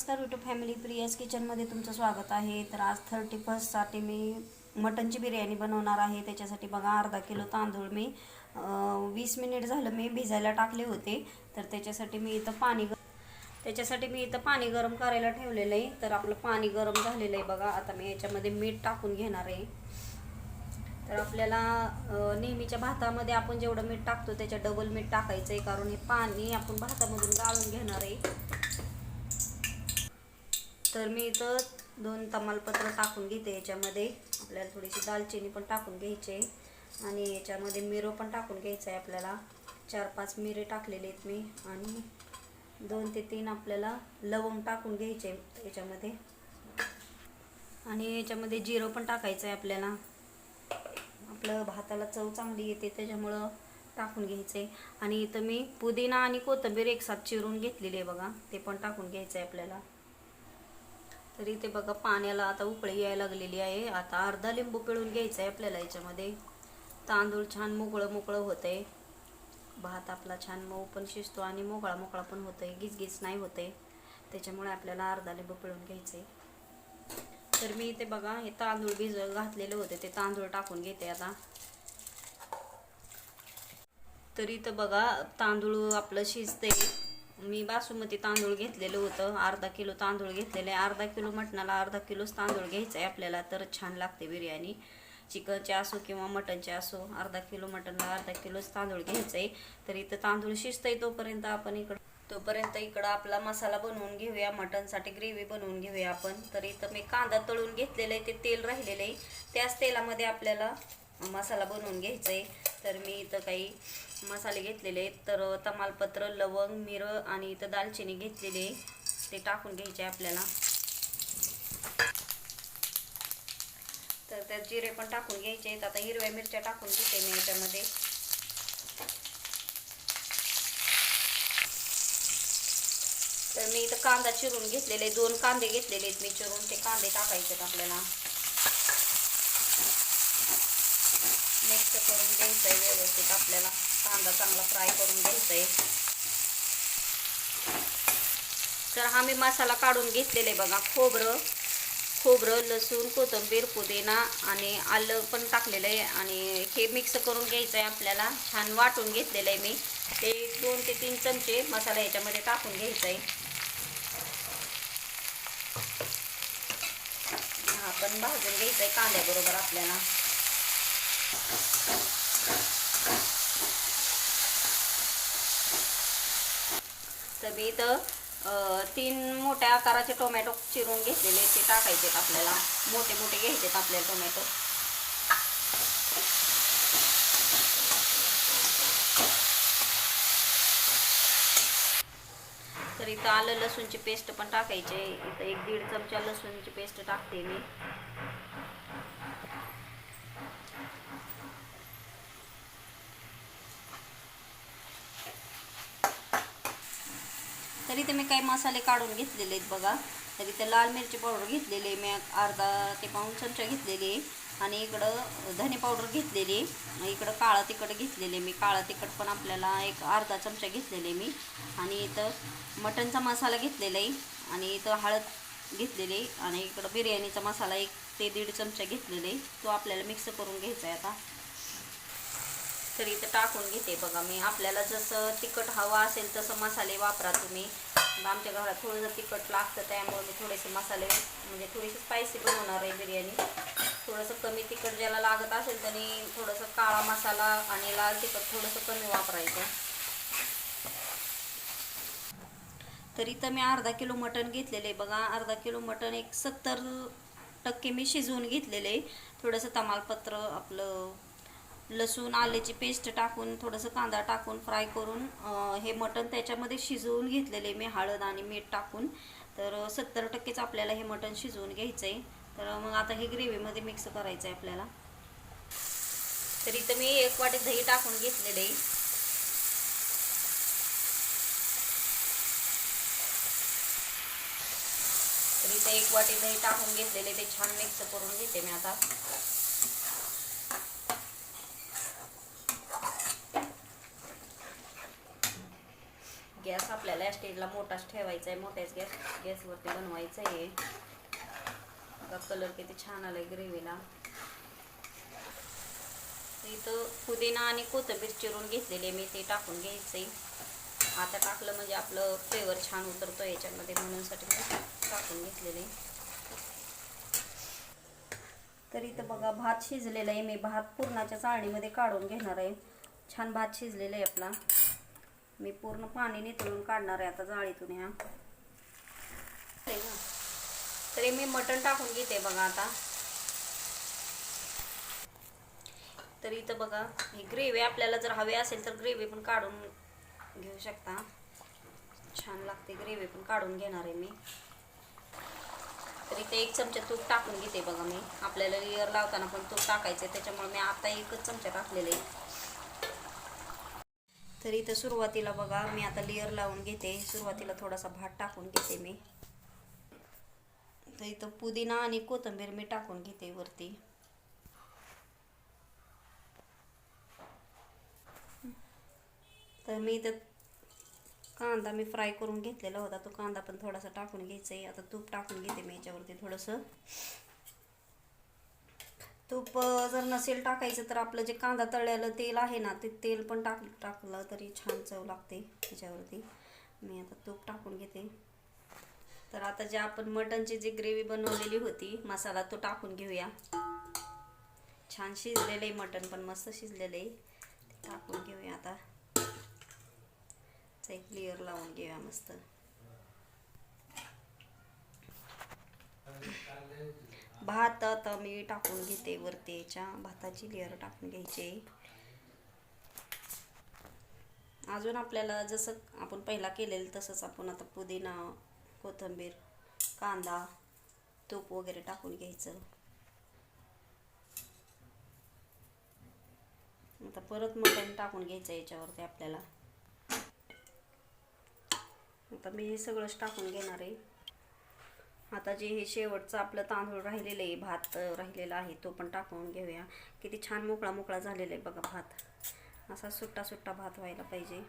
नमस्कार YouTube family Priya's किचनमध्ये तुमचं स्वागत आहे. तर आज थर्टी फर्स्टसाठी मी मटनची बिर्याणी बनवणार आहे. त्याच्यासाठी बघा अर्धा किलो तांदूळ मी वीस मिनिट झालं मी भिजायला टाकले होते. तर त्याच्यासाठी मी इथं पाणी त्याच्यासाठी मी इथं पाणी गरम करायला ठेवलेलं आहे. तर आपलं पाणी गरम झालेलं आहे बघा. आता मी याच्यामध्ये मीठ टाकून घेणार आहे. तर आपल्याला नेहमीच्या भातामध्ये आपण जेवढं मीठ टाकतो त्याच्या डबल मीठ टाकायचं आहे कारण हे पाणी आपण भातामधून गाळून घेणार आहे. तर मी इथं दोन तमालपत्र टाकून घेते याच्यामध्ये. आपल्याला थोडीशी दालचिनी पण टाकून घ्यायची आहे. आणि याच्यामध्ये मिरो पण टाकून घ्यायचं आहे आपल्याला. चार पाच मिरे टाकलेले आहेत मी. आणि दोन ते तीन आपल्याला लवंग टाकून घ्यायचे याच्यामध्ये. आणि याच्यामध्ये जिरं पण टाकायचं आहे आपल्याला. आपलं भाताला चव चांगली येते त्याच्यामुळं टाकून घ्यायचं आहे. आणि इथं मी पुदिना आणि कोथिंबीर एकसाथ चिरून घेतलेली आहे बघा. ते पण टाकून घ्यायचं आहे आपल्याला. तर इथे बघा पाण्याला आता उकळी यायला लागलेली आहे. आता अर्धा लिंबू पिळून घ्यायचा आहे आपल्याला याच्यामध्ये. तांदूळ छान मोकळं मोकळं होतं आहे भात आपला छान मऊ पण शिजतो आणि मोकळा मोकळा पण होतं आहे गिजगीज नाही होत आहे त्याच्यामुळे आपल्याला अर्धा लिंबू पिळून घ्यायचं आहे तर मी इथे बघा हे तांदूळ भिज घातलेले होते. ते तांदूळ टाकून घेते आता. तर इथं बघा तांदूळ आपलं शिजते मी बासुमती तांदूळ घेतलेलं होतं अर्धा किलो तांदूळ घेतलेले आहे. अर्धा किलो मटणाला अर्धा किलोच तांदूळ घ्यायचा आहे आपल्याला तर छान लागते बिर्याणी. चिकनचे असो किंवा मटनचे असो अर्धा किलो मटनला अर्धा किलोच तांदूळ घ्यायचं आहे. तर इथं तांदूळ शिजतंय तोपर्यंत आपण इकडं तोपर्यंत इकडं आपला मसाला बनवून घेऊया. मटनसाठी ग्रेव्ही बनवून घेऊया आपण. तर इथं मी कांदा तळून घेतलेलं आहे ते तेल राहिलेलं आहे. त्याच तेलामध्ये आपल्याला मसाला बनवून घ्यायचा आहे तर मी इथं काही मसाले घेतलेले आहेत. तर तमालपत्र लवंग मिरं आणि इथं दालचिनी घेतलेली आहे. ते टाकून घ्यायचे आहे आपल्याला. तर त्यात जिरे पण टाकून घ्यायचे आहेत. आता हिरव्या मिरच्या टाकून घेते मी याच्यामध्ये. तर मी इथं कांदा चिरून घेतलेले दोन कांदे घेतलेले आहेत मी चिरून. ते कांदे टाकायचे आहेत आपल्याला मिक्स करून घ्यायचं आहे व्यवस्थित आपल्याला कांदा चांगला फ्राय करून घ्यायचं आहे तर हा मी मसाला काढून घेतलेला आहे बघा खोबरं खोबरं लसूण कोथिंबीर पुदिना आणि आलं पण टाकलेलं आहे आणि हे मिक्स करून घ्यायचं आहे आपल्याला. छान वाटून घेतलेलं आहे मी. ते दोन ते तीन चमचे मसाला याच्यामध्ये टाकून घ्यायचा आहे. हा पण भाजून घ्यायचं आहे कांद्याबरोबर आपल्याला. तर मी इथं तीन मोठ्या आकाराचे टोमॅटो चिरून घेतलेले ते टाकायचे आपल्याला. मोठे मोठे घ्यायचे आपल्याला टोमॅटो तर इथं आलं लसूणची पेस्ट पण टाकायचे इथं एक दीड चमचा लसूणची पेस्ट टाकते मी. तर इथे मी काही मसाले काढून घेतलेले आहेत बघा. तर इथे लाल मिरची पावडर घेतलेली आहे मी अर्धा ते पाऊण चमचा घेतलेली आहे आणि इकडं धने पावडर घेतलेली आहे इकडं काळा तिखट घेतलेले मी. काळा तिखट पण आपल्याला एक अर्धा चमचा घेतलेले मी. आणि इथं मटनचा मसाला घेतलेला आहे आणि इथं हळद घेतलेली आहे आणि इकडं बिर्याणीचा मसाला एक ते दीड चमचा घेतलेला. आहे तो आपल्याला मिक्स करून घ्यायचा आहे आता. मिक्सर इथं टाकून घेते. बघा मी आपल्याला जसं तिखट हवं असेल तसं मसाले वापरा तुम्ही. आमच्या घरात थोडंसं तिखट लागतं त्यामुळे मी थोडेसे मसाले म्हणजे थोडीशी स्पायसी बनवणार आहे बिर्याणी. थोडंसं कमी तिखट ज्याला लागत असेल त्यांनी थोडंसं काळा मसाला आणि लाल तिखट थोडंसं कमी वापरायचं. तर इथं मी अर्धा किलो मटण घेतलेलं. आहे बघा अर्धा किलो मटण एक सत्तर टक्के मी शिजवून घेतलेलं. आहे थोडंसं तमालपत्र आपलं लसूण आल्याची पेस्ट टाकून थोडंसं कांदा टाकून फ्राय करून हे मटण त्याच्यामध्ये शिजवून घेतलेले मी हळद आणि मीठ टाकून. तर सत्तर टक्केच आपल्याला हे मटण शिजवून घ्यायचं आहे तर मग आता हे ग्रेव्हीमध्ये मिक्स करायचं आहे आपल्याला. तर इथं मी एक वाटी दही टाकून घेतलेले. आहे तर इथं एक वाटी दही टाकून घेतलेले ते छान मिक्स करून घेते मी आता. गॅस आपल्याला स्टेजला मोठाच ठेवायचा आहे मोठ्याच गॅस गॅसवरती बनवायचं आहे बघा कलर किती छान आलाय ग्रेव्हीला. इथं पुदिना आणि कोथिंबीर चिरून घेतलेले मी ते टाकून घ्यायचे आता टाकलं म्हणजे आपलं फ्लेवर छान उतरतो याच्यामध्ये म्हणून साठी मी टाकून घेतलेले. तर इथं बघा भात शिजलेला आहे मी भात पूर्णाच्या चाळणीमध्ये काढून घेणार आहे. छान भात शिजलेला आहे आपला. मी पूर्ण पाणी निथळून काढणार आहे आता जाळीतून ह्या तरी मी मटण टाकून घेते बघा आता. तर इथं बघा ही ग्रेव्ही आपल्याला जर हवी असेल तर ग्रेव्ही पण काढून घेऊ शकता. छान लागते ग्रेव्ही पण काढून घेणार आहे मी. तर इथे एक चमचा तूप टाकून घेते बघा मी. आपल्याला लेअर लावताना पण तूप टाकायचं आहे त्याच्यामुळे मी आता एकच चमचा टाकलेले तर इथं सुरुवातीला बघा मी आता लेअर लावून घेते. सुरुवातीला थोडासा भात टाकून घेते मी. तर इथं पुदिना आणि कोथिंबीर मी टाकून घेते वरती. तर मी इथं कांदा मी फ्राय करून घेतलेला होता. तो कांदा पण थोडासा टाकून घ्यायचा आहे आता तूप टाकून घेते मी याच्यावरती थोडंसं. तूप जर नसेल टाकायचं तर आपलं जे कांदा तळलेलं तेल आहे ना ते तेल पण टाक टाकलं तरी छान चव लागते त्याच्यावरती मी आता तूप टाकून घेते. तर आता जे आपण मटनची जी ग्रेव्ही बनवलेली होती मसाला तो टाकून घेऊया. छान शिजलेलं आहे मटन पण मस्त शिजलेलं आहे. ते टाकून घेऊया आता. चा एक लावून घेऊया मस्त. भात आता मी टाकून घेते वरती याच्या. भाताची लेअर टाकून घ्यायची. अजून आपल्याला जसं आपण पहिला केलेलं तसंच आपण आता पुदिना कोथिंबीर कांदा तूप वगैरे टाकून घ्यायचं. आता परत मटण टाकून घ्यायचं याच्यावरती आपल्याला. आता मी हे सगळंच टाकून घेणार आहे. आता जे हे शेवटचं आपलं तांदूळ राहिलेलं आहे भात राहिलेला आहे तो पण टाकून घेऊया. किती छान मोकळा मोकळा झालेला आहे बघा भात. असा सुट्टा सुट्टा भात व्हायला पाहिजे.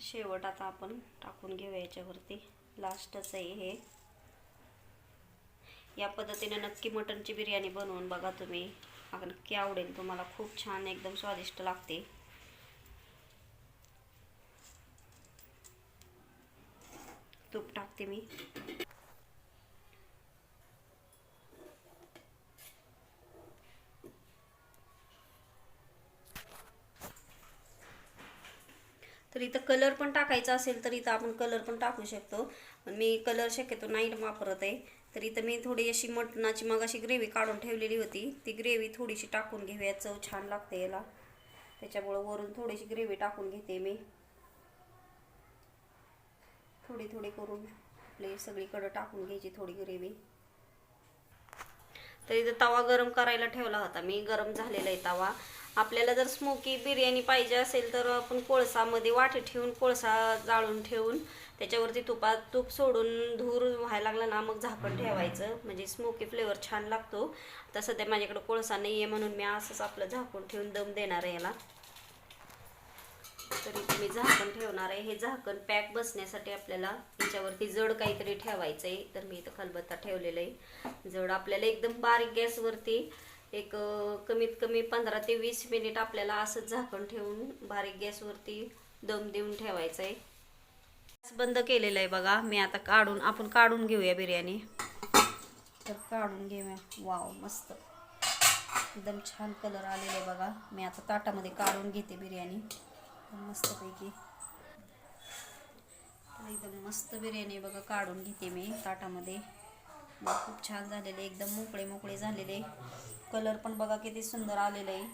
शेवट आता आपण टाकून घेऊया याच्यावरती. लास्टच आहे हे. या पद्धतीने नक्की मटनची बिर्याणी बनवून बघा तुम्ही. नक्की आवडेल तुम्हाला. खूप छान एकदम स्वादिष्ट लागते. तूप टाकते मी. तर इथं कलर पण टाकायचा असेल तर इथं आपण कलर पण टाकू शकतो. पण मी कलर शक्यतो नाही वापरत आहे. तर इथं मी थोडी अशी मटणाची मग अशी ग्रेव्ही काढून ठेवलेली होती. ती ग्रेव्ही थोडीशी टाकून घेऊया. चव छान लागते याला. त्याच्यामुळं वरून थोडीशी ग्रेव्ही टाकून घेते मी. थोडी थोडी करून आपली सगळीकडं टाकून घ्यायची थोडी ग्रेव्ही. तर इथं तवा गरम करायला ठेवला होता मी गरम झालेला आहे तवा. आपल्याला जर स्मोकी बिर्याणी पाहिजे असेल तर आपण कोळसामध्ये वाटे ठेवून कोळसा जाळून ठेवून त्याच्यावरती तुपात तूप सोडून धूर व्हायला लागला ना मग झाकण ठेवायचं. म्हणजे स्मोकी फ्लेवर छान लागतो. तसं सध्या माझ्याकडे कोळसा नाही आहे म्हणून मी असंच आपलं झाकून ठेवून दम देणार आहे याला. तरी तुम्ही झाकण ठेवणार आहे. हे झाकण पॅक बसण्यासाठी आपल्याला याच्यावरती जड काहीतरी ठेवायचं आहे तर मी इथं खलबत्ता ठेवलेलं आहे. जड आपल्याला एकदम बारीक गॅसवरती एक कमीत कमी पंधरा ते वीस मिनिट आपल्याला असंच झाकण ठेवून बारीक गॅसवरती दम देऊन ठेवायचं आहे गॅस बंद केलेलं आहे बघा. मी आता काढून आपण काढून घेऊया बिर्याणी. तर काढून घेऊया. वाव मस्त. एकदम छान कलर आलेले आहे बघा. मी आता ताटामध्ये काढून घेते बिर्याणी. मस्तपैकी. एकदम मस्त बिर्याणी बघा काढून घेते मी ताटामध्ये. खूप छान झालेले एकदम मोकळे मोकळे झालेले. कलर पण बघा किती सुंदर आलेलं आहे.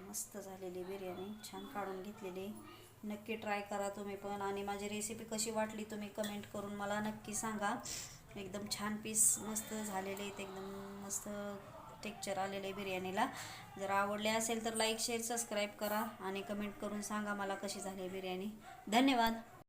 मस्त झालेली बिर्याणी. छान काढून घेतलेली. नक्की ट्राय करा तुम्ही पण. आणि माझी रेसिपी कशी वाटली तुम्ही कमेंट करून मला नक्की सांगा. एकदम छान पीस मस्त झालेले आहेत. एकदम मस्त टेक्चर आलेले आहे बिर्याणीला. जर आवडले असेल तर लाईक शेअर सबस्क्राईब करा. आणि कमेंट करून सांगा मला कशी झाली आहे बिर्याणी. धन्यवाद.